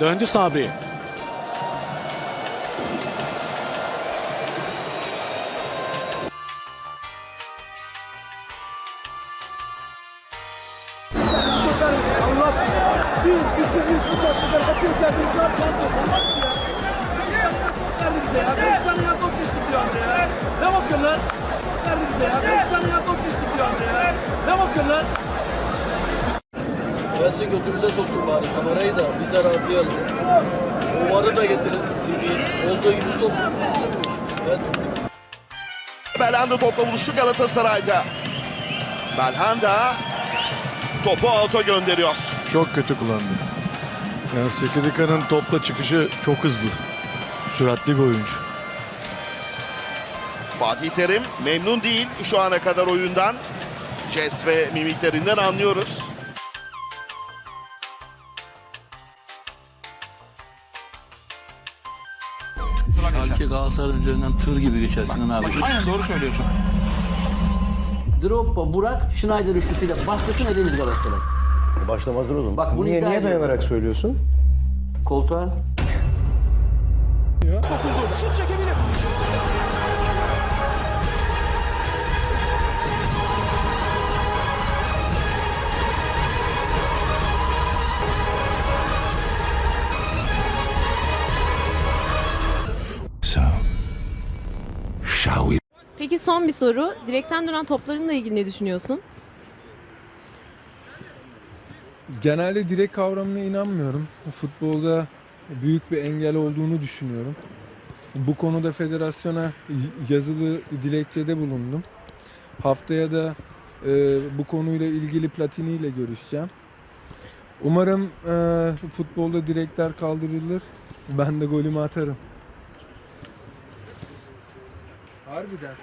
Döndü Sabri. Ne bakıyorsun lan? Ne bakıyorsun lan? Gelsin götümüze soksun bari kamerayı da biz de rahatlayalım. Umarı da getirin TV'yi. Olduğu gibi sok. Gitsin bu iş. Evet. Belhanda topla buluştu Galatasaray'da. Belhanda topu auto gönderiyor. Çok kötü kullandı. Yani Sekidika'nın topla çıkışı çok hızlı. Süratli bir oyuncu. Fatih Terim memnun değil şu ana kadar oyundan. Jest ve mimiklerinden anlıyoruz. Schalke Galatasaray'ın üzerinden tır gibi geçer Sinan abi. Aynen doğru söylüyorsun. Drogba, Burak, Schneider üçlüsüyle başlasın elenir Galatasaray. Başlamazdır o zaman. Bak bunu niye, iddia niye ediyorum. dayanarak söylüyorsun? Koltuğa. Sokuldu. Şut çekebilir. Peki son bir soru. Direkten dönen toplarınla ilgili ne düşünüyorsun? Genelde direk kavramına inanmıyorum. Futbolda büyük bir engel olduğunu düşünüyorum. Bu konuda federasyona yazılı dilekçede bulundum. Haftaya da e, bu konuyla ilgili Platini ile görüşeceğim. Umarım e, futbolda direkler kaldırılır. Ben de golümü atarım. Harbiden.